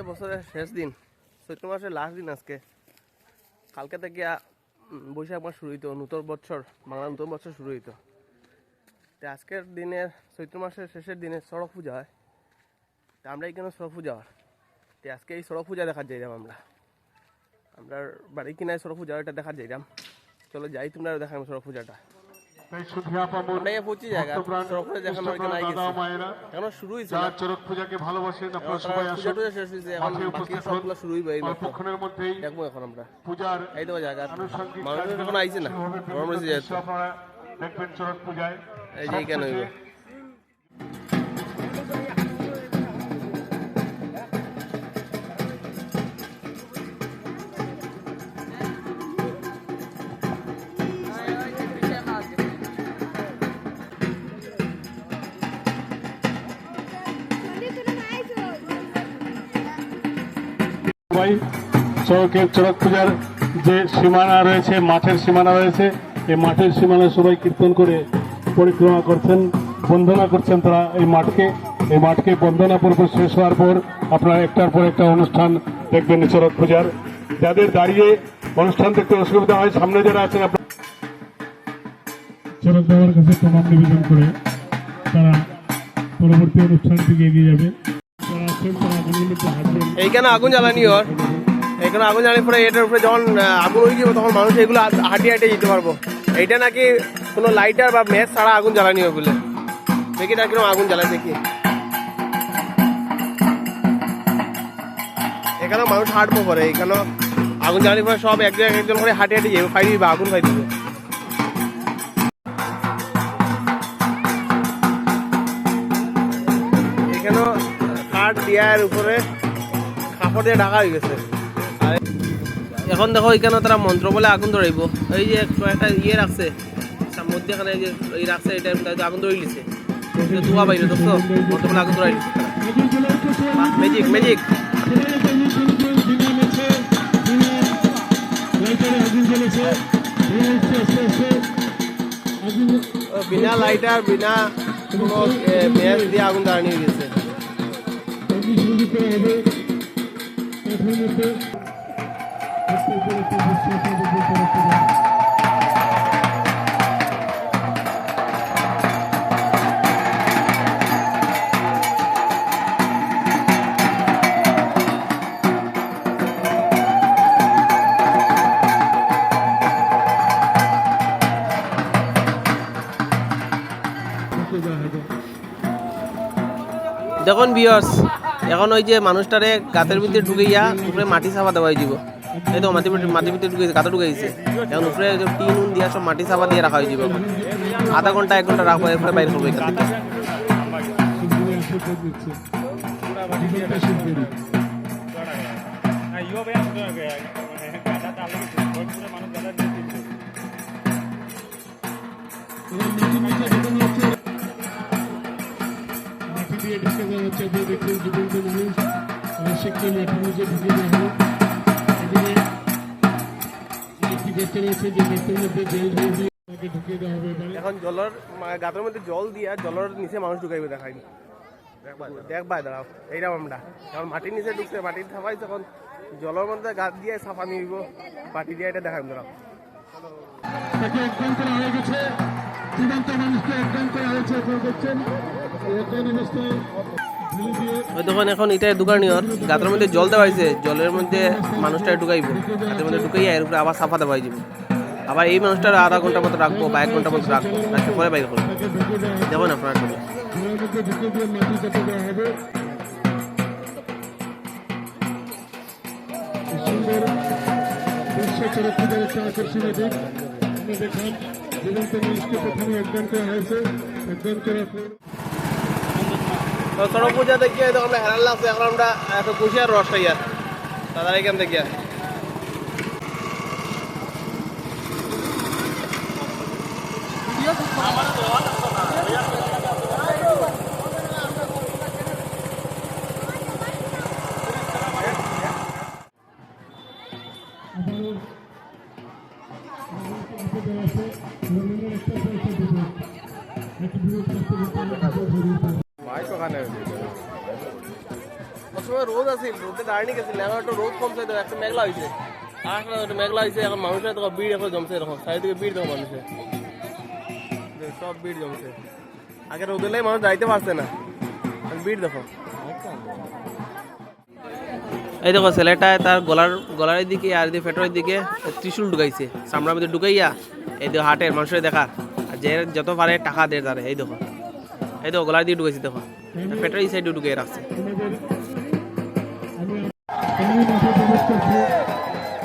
আজকে বছরের শেষ দিন। চৈত্র মাসের লাস্ট দিন আজকে। কালকে থেকে বৈশাখ মাস শুরু হইতো, নতুন বছর, বাংলা নতুন বছর শুরু হইতো। তো আজকের দিনের, চৈত্র মাসের শেষের দিনে সড়ক পূজা হয়। তো আমরা এখানে সড়ক পূজা হয়? তো আজকে এই সড়ক পূজা দেখার যাইলাম আমরা। আমরা বাড়ি কিনায় সড়ক পূজা এটা দেখার যাইলাম চলো যাই তোমরা দেখাম সড়ক পূজাটা। পৌঁছে জায়গা দেখানো এখানে আই দাদা গেছি মায়েরা এখনও শুরু হয়েছে যারা না চড়ক পূজাকে ভালোবাসেন আপনারা সবাই আসুন। শেষ হয়েছে এখন বাকি উপস্থিত সবগুলো হন। শুরু হইবে এই মাত্র অল্পক্ষণের মধ্যেই দেখব এখন আমরা। পূজার এই তো জায়গা। মানুষ এখন আইছে না গরম দেখবেন চরক পূজায়। এই যে কেন হইব? সবাই চড়কের চড়ক পূজার যে সীমানা রয়েছে, মাঠের সীমানা রয়েছে, এই মাঠের সীমানা সবাই কীর্তন করে পরিক্রমা করছেন, বন্দনা করছেন তারা এই মাঠকে। এই মাঠকে বন্দনা পর্ব শেষ হওয়ার পর আপনারা একটার পর একটা অনুষ্ঠান দেখবেন চড়ক পূজার। যাদের দাঁড়িয়ে অনুষ্ঠান দেখতে অসুবিধা হয়, সামনে যারা আছেন আপনারা চড়ক বাবার কাছে প্রমাণ নিবেদন করে তারা পরবর্তী অনুষ্ঠান দিকে এগিয়ে যাবে। এইখানে আগুন জ্বালানি ওর এখানে আগুন জ্বালানি পরে এটার উপরে যখন আগুন হয়ে যাবে তখন মানুষ এগুলো হাঁটিয়ে হাঁটিয়ে যেতে পারব। এইটা নাকি কোনো লাইটার বা ম্যাচ ছাড়া আগুন জ্বালানি বলে। দেখি না কীরকম আগুন জ্বালায় দেখি। এখানে মানুষ হাঁটবো পরে এখানে আগুন জ্বালানি পরে সব এক জায়গায় একজন করে হাঁটিয়ে হাঁটিয়ে যাবে ফাই দিবে, আগুন ফাই দিবে। দিয়ার উপরে কাপড় দিয়ে ঢাকা হয়ে গেছে। আর এখন দেখো এখানে তারা মন্ত্র বলে আগুন ধরাইব। এই যে একটা ইয়ে রাখছে মধ্যেখানে এই যে এই রাখছে এটা এটা আগুন ধরে লিছে ধোয়া বাইরে তো মন্ত্র বলে আগুন ধরাই ম্যাজিক ম্যাজিক বিনা লাইটার বিনা কোনো ম্যাচ দিয়ে আগুন হয়ে গেছে দেখুন বিয়স এখন ওই যে মানুষটারে গাতের ভিতরে ঢুকাইয়া উপরে মাটি চাপা দেওয়া হয়ে যাব। এই তো মাটি মাটির ভিতরে ঢুকে গাতে ঢুকাইছে। এখন উপরে টিন উন দিয়া সব মাটি চাপা দিয়ে রাখা হয়ে যাব আধা ঘণ্টা, এক ঘণ্টা রাখব, এরপরে বাইরে করব এখান থেকে। মাটি জল এখন জলের গাতের মধ্যে জল দিয়া জলের নিচে মানুষ ঢুকাইবে দেখাই। দেখবা দাঁড়াও, এইরকম আমরা। এখন মাটির নিচে ঢুকছে, মাটির থাপাই তখন জলের মধ্যে গাত দিয়ে সাফা নিব, মাটি দিয়ে এটা দেখাই, দাঁড়াও। অজ্ঞান করা হয়ে গেছে জীবন্ত মানুষকে অজ্ঞান করা হয়েছে ওই তখন এখন এটা দোকান নিয়র গাতের মধ্যে জল দেওয়া হয়েছে, জলের মধ্যে মানুষটা ঢুকাইব। গাতের মধ্যে ঢুকাইয়া এর উপরে আবার সাফা দেওয়া হয়ে আবার এই মানুষটা আধা ঘণ্টা মতো রাখব বা এক ঘণ্টা মতো রাখব রাখতে পরে বাইর করব। দেখুন আপনারা পর তো সড়ক পূজা দেখিয়ে তো আমরা হেরান লাগছে, এখন আমরা একটু কুশিয়ার রস খাই আর। দাদার এখান থেকে আর একটা রোদ আছিল, রোদে কমছে মেঘলা হয়েছে মেঘলা এখন এখন মানুষ। যাইতে পারছে না ভিড় দেখো। এই দেখো, ছেলেটা তার গলার গলার দিকে আর দিকে ফেটোর দিকে ত্রিশুল ঢুকাইছে, চামড়ার মধ্যে ঢুকাইয়া, এই দেখো হাটের মানুষের দেখা, আর যে যত পারে টাকা দেয় তারে, এই দেখো। এই তো গলার দিয়ে ঢুকেছি দেখো পেটের এই সাইডে ঢুকে রাখছে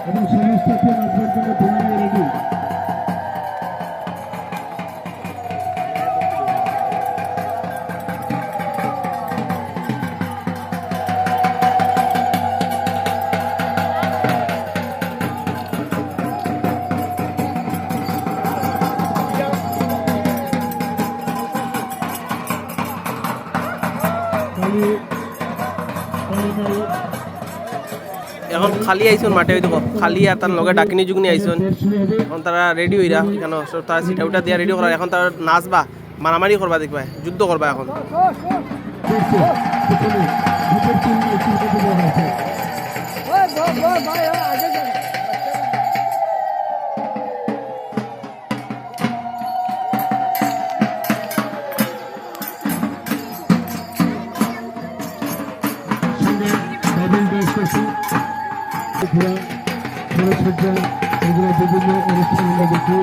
এবং সমস্ত এখন খালি আইসন, মাঠে দেখো খালি আর তার লগে ডাকিনি জুগনি আইসন। এখন তারা রেডি হইরা এখানে তারা সিটা উটা দিয়া রেডি করা, এখন তারা নাচবা, মারামারি করবা দেখবা, যুদ্ধ করবা এখন। দেখছে সরসজ্জা এগুলো বিভিন্ন অনুষ্ঠান আমরা দেখি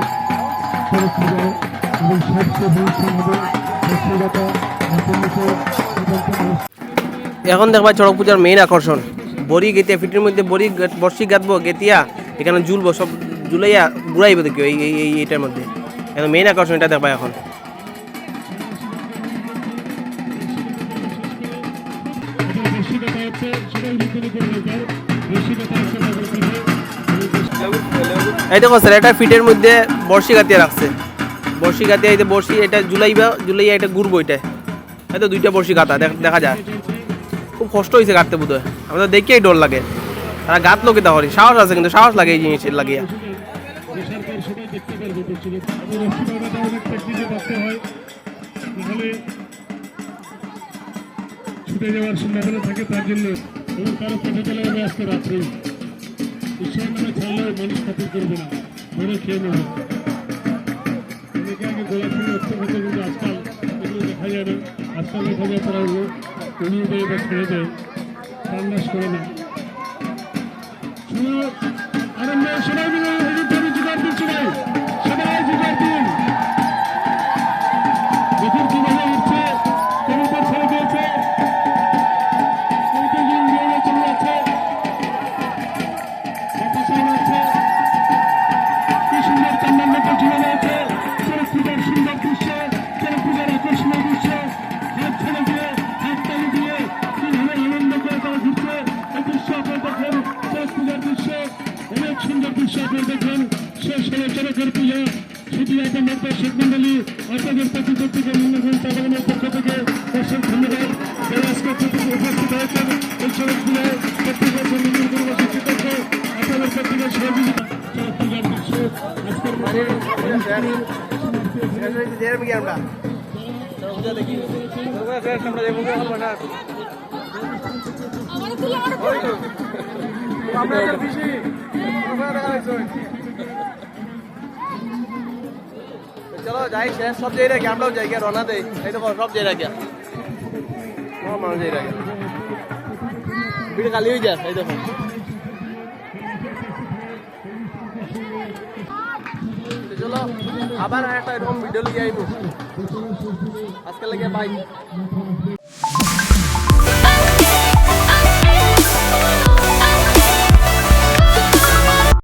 এবং সবচেয়ে অনুষ্ঠান হবে সস্যগতা এখন দেখবা চড়ক পূজার মেইন আকর্ষণ। বড়ি গেতিয়া ফিটির মধ্যে বড়ি বর্ষি গাঁথবো গেতিয়া এখানে জুলবো সব জুলাইয়া ঘুরাইবো দেখি এই এই এই- এইটার মধ্যে। এখন মেইন আকর্ষণ এটা দেখবা এখন। হচ্ছে সবাই দেখো স্যার, এটা ফিটের মধ্যে বর্ষি গাঁতিয়া রাখছে। বর্ষি গাঁতিয়া যে বর্ষি এটা জুলাইবা জুলাইয়া এটা ঘুরবো এটা। তো দুইটা বর্ষি গাঁথা, দেখ- যায় খুব কষ্ট হয়েছে কাটতে বোধ হয় আমাদের দেখেই ডর লাগে। তারা গাত লোকে তাহলে সাহস আছে কিন্তু, সাহস লাগে এই জিনিসের লাগিয়া। যাওয়ার সম্ভাবনা থাকে, তার জন্য। চলে ছাড়লেও মানুষ খাতির করবে না। ধরে খেয়ে নেব। অনেকে আগে গোলাপ ফুলের হত্যা হতে কিন্তু আজকাল এগুলো দেখা যায় না। আজকাল দেখা যায় তারা উড়িয়ে দেয় বা ছেড়ে দেয়। প্রাণনাশ করে না। শুধু আরম্ভ সবাই মিলে। আমরা চলো যাই শেষ সব যাই রাখি আমরাও যাই গিয়া রওনা দেই এই দেখো সব যাই রাখি মানুষ যাই রাখি ভিড় খালি হয়ে যায় এই দেখো চলো আবার একটা এরকম ভিডিও লিয়ে আইব। আজকে লাগে বাই